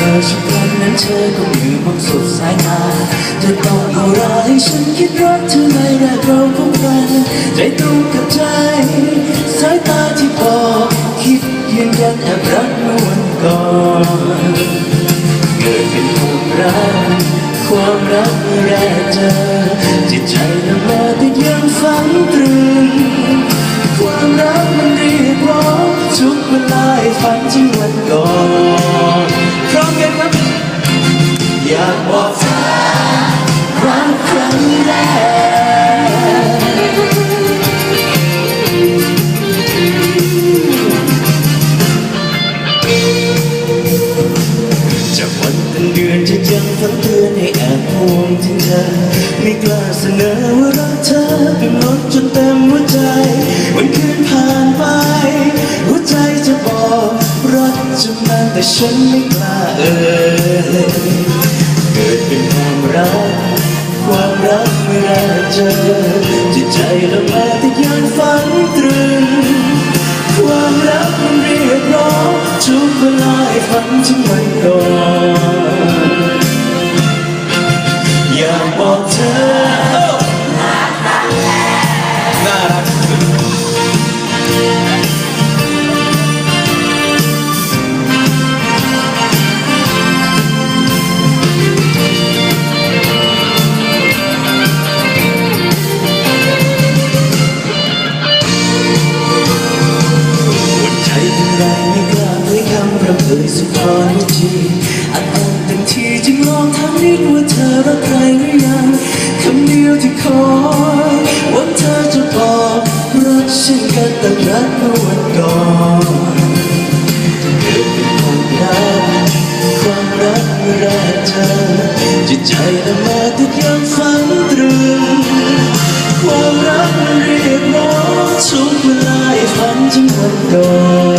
ธอฉันครั้งนั้นเธอก็อยู่บนสุดสายตาเธอต้องเอาราให้ฉันคิดรักเธอในแรกเราพบกันใจตรงกับใจ สายตาที่บอกคิดยืนยันแอบรักเมื่อวันก่อน เป็นเดือนที่ยังฝันเตือนให้แอบห่วงถึงเธอ ไม่กล้าเสนอว่ารักเธอเป็นล้นจนเต็มหัวใจ วันคืนผ่านไป หัวใจจะบอกรักจะมันแต่ฉันไม่กล้าเอ่ยเกิดเป็นความรัก ความรักเมื่อเจอจิตใจละเมอแต่ยังฝันตรึงความรักมันเรียกร้อง ทุกเวลาให้ฝันถึงวันก่อน ยสุดพอนาทีอัดอั้นเต็มทีจึงลองถามนิดว่าเธอรักใครหรือยังคำเดียวที่ขอว่าเธอจะบอกรักฉันกันแต่รักเมื่อวันก่อนเกิดเป็นความรักความรักเมื่อแรกเจอจิตใจละเมอแต่ยังฝันตรึงความรักมันเรียกร้องทุกเวลาฝันถึงวันก่อน